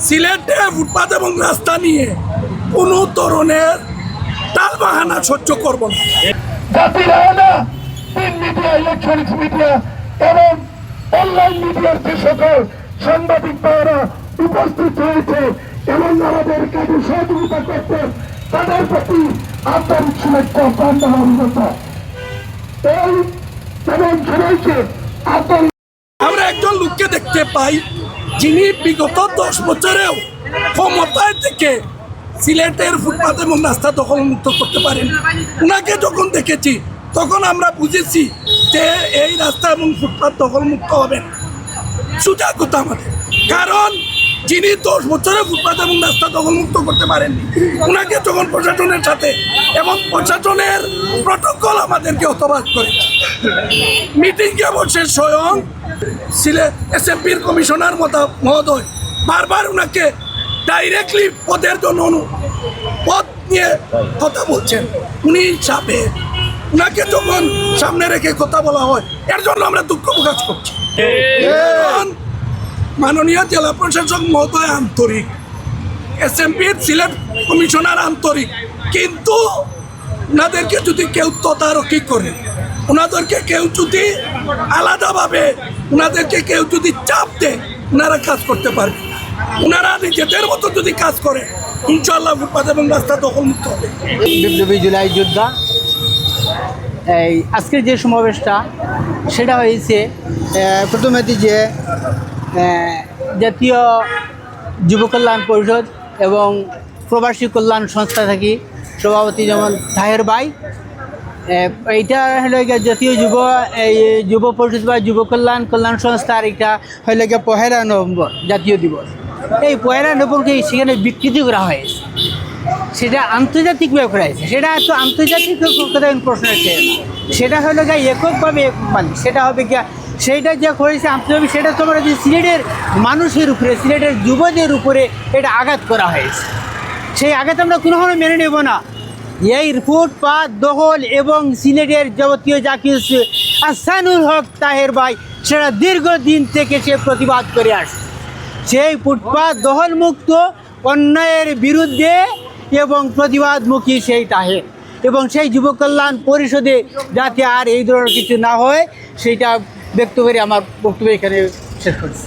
সিলেটে ফুটপাত এবং রাস্তা নিয়ে কোনো ধরনের তাল বাহানা সহ্য করব না। জাতির আয়না প্রিন্ট মিডিয়া ইলেকট্রনিক্স মিডিয়া এবং অনলাইন মিডিয়ার যে সকল সাংবাদিক ভাইয়েরা উপস্থিত হয়েছে এবং আমাদের কাজে সহযোগিতা করতে তাদের প্রতি আন্তরিক শুভেচ্ছা প্রাণ অভিজ্ঞতা এই এবং সবাইকে আন্তরিক আমরা একজন লোককে দেখতে পাই যিনি বিগত দশ বছরেও ক্ষমতায় থেকে সিলেটের ফুটপাত এবং রাস্তা দখল মুক্ত করতে পারেন। ওনাকে যখন দেখেছি, তখন আমরা বুঝেছি যে এই রাস্তা এবং ফুটপাত দখল মুক্ত হবে। সুযোগ কথা আমাদের। কারণ যিনি দশ বছরে ফুটপাত এবং রাস্তা দখল মুক্ত করতে পারেননি ওনাকে যখন প্রশাসনের সাথে এবং প্রশাসনের প্রটোকল আমাদেরকে হতবাক করে। মিটিংয়ে বসে স্বয়ং সিলেট এসএমপির কমিশনার মতা- মহোদয় বারবার ওনাকে ডাইরেক্টলি পদের জন্য পদ নিয়ে কথা বলছেন। উনি চাপে ওনাকে যখন সামনে রেখে কথা বলা হয়, এর জন্য আমরা দুঃখ প্রকাশ করছি। মাননীয় জেলা প্রশাসক মহোদয় আন্তরিক এসএমপির সিলেট কমিশনার আন্তরিক। কিন্তু ওনাদেরকে যদি কেউ তদারকি করে ওনাদেরকে কেউ যদি আলাদাভাবে ওনাদেরকে কেউ যদি চাপ দেয় ওনারা কাজ করতে পারবে। ওনারা নিজেদের মতো যদি কাজ করে ইনশাল্লাহ ফুটপাত এবং রাস্তা দখলমুক্ত হবে বিপ্লবী জুলাই যোদ্ধা এই আজকের যে সমাবেশটা সেটা হয়েছে আহ, প্রথমে যে জাতীয় যুব কল্যাণ পরিষদ এবং প্রবাসী কল্যাণ সংস্থা থাকি সভাপতি যেমন তাহের আহ, এইটা হলো জাতীয় যুব, এই যুব পরিষদ বা যুব কল্যাণ কল্যাণ সংস্থার এটা হলো গিয়ে পহেলা নভেম্বর, জাতীয় দিবস। এই পহেলা নভেম্বরকে সেখানে বিকৃতি করা হয়েছে। সেটা আন্তর্জাতিক ব্যাপার হয়েছে। সেটা তো আন্তর্জাতিক কথা প্রশ্ন আছে সেটা হলো গিয়ে এককভাবে একক মানে সেটা হবে গিয়া সেইটা যে করেছে আন্তর্জাতিক, সেটা তোমার যে সিলেটের মানুষের উপরে, সিলেটের যুবদের উপরে এটা আঘাত করা হয়েছে। সেই আঘাত আমরা কোনোভাবে মেনে নেব না। এই ফুটপাত দখল এবং সিলেটের যাবতীয় যা কিছু আসানুল হক তাহের ভাই, সেটা দীর্ঘদিন থেকে সে প্রতিবাদ করে আসছে। সেই ফুটপাত দখলমুক্ত, অন্যায়ের বিরুদ্ধে এবং প্রতিবাদমুখী সেই তাহের। এবং সেই যুব কল্যাণ পরিষদে যাতে আর এই ধরনের কিছু না হয় সেইটা ব্যক্ত করে আমার বক্তব্য এখানে শেষ করছি।